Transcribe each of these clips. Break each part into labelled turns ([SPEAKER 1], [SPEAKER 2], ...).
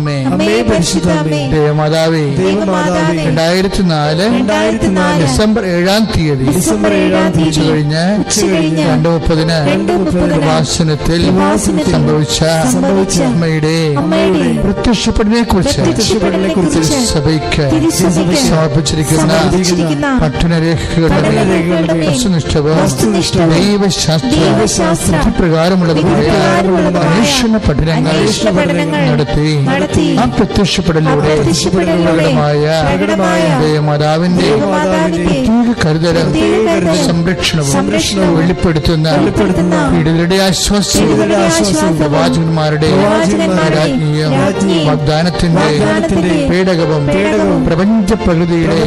[SPEAKER 1] അമ്മേ.
[SPEAKER 2] അമ്മേ പരിശുദ്ധ
[SPEAKER 1] ദേവമാതാവേ
[SPEAKER 2] ദേവമാതാവേ.
[SPEAKER 1] രണ്ടായിരത്തി നാല്
[SPEAKER 2] രണ്ടായിരത്തി നാല്
[SPEAKER 1] ഡിസംബർ ഏഴാം തീയതി
[SPEAKER 2] ഡിസംബർ ഏഴാം തീയതി.
[SPEAKER 1] ഉച്ചകഴിഞ്ഞ്
[SPEAKER 2] ഉച്ചകഴിഞ്ഞ്
[SPEAKER 1] രണ്ട് മുപ്പതിന്
[SPEAKER 2] രണ്ട് മുപ്പതിന്
[SPEAKER 1] പ്രഭാസനത്തിൽ സംഭവിച്ച
[SPEAKER 2] സംഭവിച്ച
[SPEAKER 1] അമ്മയുടെ പ്രത്യക്ഷപ്പെടലിനെ കുറിച്ച് സഭയ്ക്ക് സമർപ്പിച്ചിരിക്കുന്ന പഠനരേഖകളുടെ
[SPEAKER 2] പ്രകാരമുള്ള
[SPEAKER 1] വസ്തുനിഷ്ഠവും ദൈവശാസ്ത്ര അന്വേഷണ പഠനങ്ങൾ നടത്തി.
[SPEAKER 2] നടത്തി
[SPEAKER 1] പ്രത്യക്ഷപ്പെടലിലൂടെ പ്രകടമായ ദേവമാതാവിന്റെ പ്രത്യേക കരുതലും സംരക്ഷണവും വെളിപ്പെടുത്തുന്ന പീഡിതരുടെ ആശ്വാസവും പ്രവാചകന്മാരുടെ രാജ്ഞിയും വാഗ്ദാനത്തിന്റെ പേടകവും പ്രപഞ്ച പ്രകൃതിയുടെ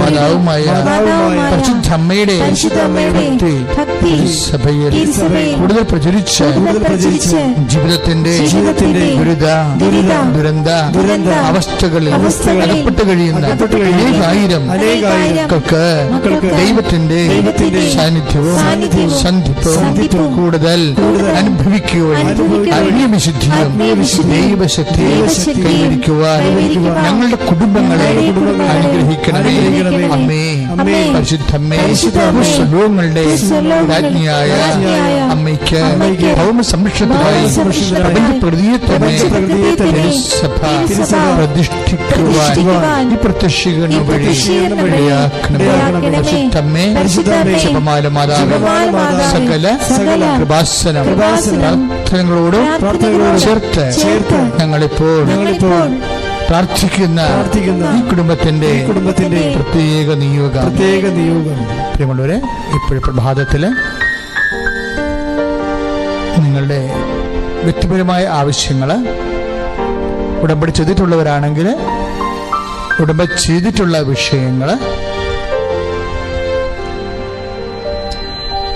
[SPEAKER 1] മാതാവുമായ
[SPEAKER 2] മാതാവുമായ
[SPEAKER 1] പരിശുദ്ധ അമ്മയുടെ
[SPEAKER 2] പരിശുദ്ധ അമ്മയുടെ
[SPEAKER 1] ഭക്തി സഭയിൽ കൂടുതൽ പ്രചരിച്ച ജീവിതത്തിന്റെ
[SPEAKER 2] ജീവിതത്തിന്റെ
[SPEAKER 1] ദുരിത ദുരന്ത
[SPEAKER 2] ദുരന്ത
[SPEAKER 1] അവസ്ഥകളിൽ അകപ്പെട്ട് കഴിയുന്ന അനേകായിരം മക്കൾക്ക് ദൈവത്തിന്റെ സാന്നിധ്യവും സന്ധിപ്പവും കൂടുതൽ
[SPEAKER 2] അനുഭവിക്കുകയും
[SPEAKER 1] അനുഭവിക്കുവാൻ ആത്മീയവിശുദ്ധിയും ദൈവശക്തി കൈവരിക്കുവാൻ ഞങ്ങളുടെ കുടുംബങ്ങളെ അനുഗ്രഹിക്കണമേ. അമ്മേ പരിശുദ്ധമ്മേ
[SPEAKER 2] സ്വഭവങ്ങളുടെ
[SPEAKER 1] രാജ്ഞിയായ അമ്മയ്ക്ക് ഭൗമ സംരക്ഷണത്തിനായി
[SPEAKER 2] ഭൗമ സംരക്ഷണത്തിനായി
[SPEAKER 1] പ്രപഞ്ച പ്രകൃതിയെ തന്നെ തിരുസഭ പ്രതിഷ്ഠിക്കുവാൻ ഈ പ്രത്യക്ഷീകരണം വഴി ഇടയാക്കണമേ മാതാവേ സകല കൃപാസനം പ്രാർത്ഥനകളോടും ചേർത്ത് ഞങ്ങളിപ്പോൾ പ്രാർത്ഥിക്കുന്ന ഈ കുടുംബത്തിന്റെ
[SPEAKER 2] കുടുംബത്തിന്റെ
[SPEAKER 1] പ്രത്യേക നിയോഗം.
[SPEAKER 2] പ്രത്യേക നിയോഗം.
[SPEAKER 1] പ്രിയമുള്ളവരെ ഇപ്പോഴും പ്രഭാതത്തിൽ നിങ്ങളുടെ വ്യക്തിപരമായ ആവശ്യങ്ങൾ ഉടമ്പടി ചെയ്തിട്ടുള്ളവരാണെങ്കിൽ ഉടമ്പടി ചെയ്തിട്ടുള്ള വിഷയങ്ങൾ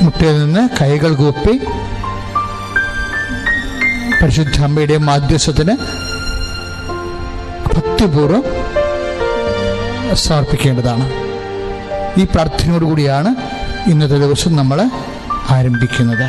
[SPEAKER 1] മുട്ടയിൽ നിന്ന് കൈകൾ കൂപ്പി പരിശുദ്ധ അമ്മയുടെ മാധ്യസ്ഥത്തിന് ഭക്തിപൂർവം സമർപ്പിക്കേണ്ടതാണ്. ഈ പ്രാർത്ഥനയോടുകൂടിയാണ് ഇന്നത്തെ ദിവസം നമ്മൾ ആരംഭിക്കുന്നത്.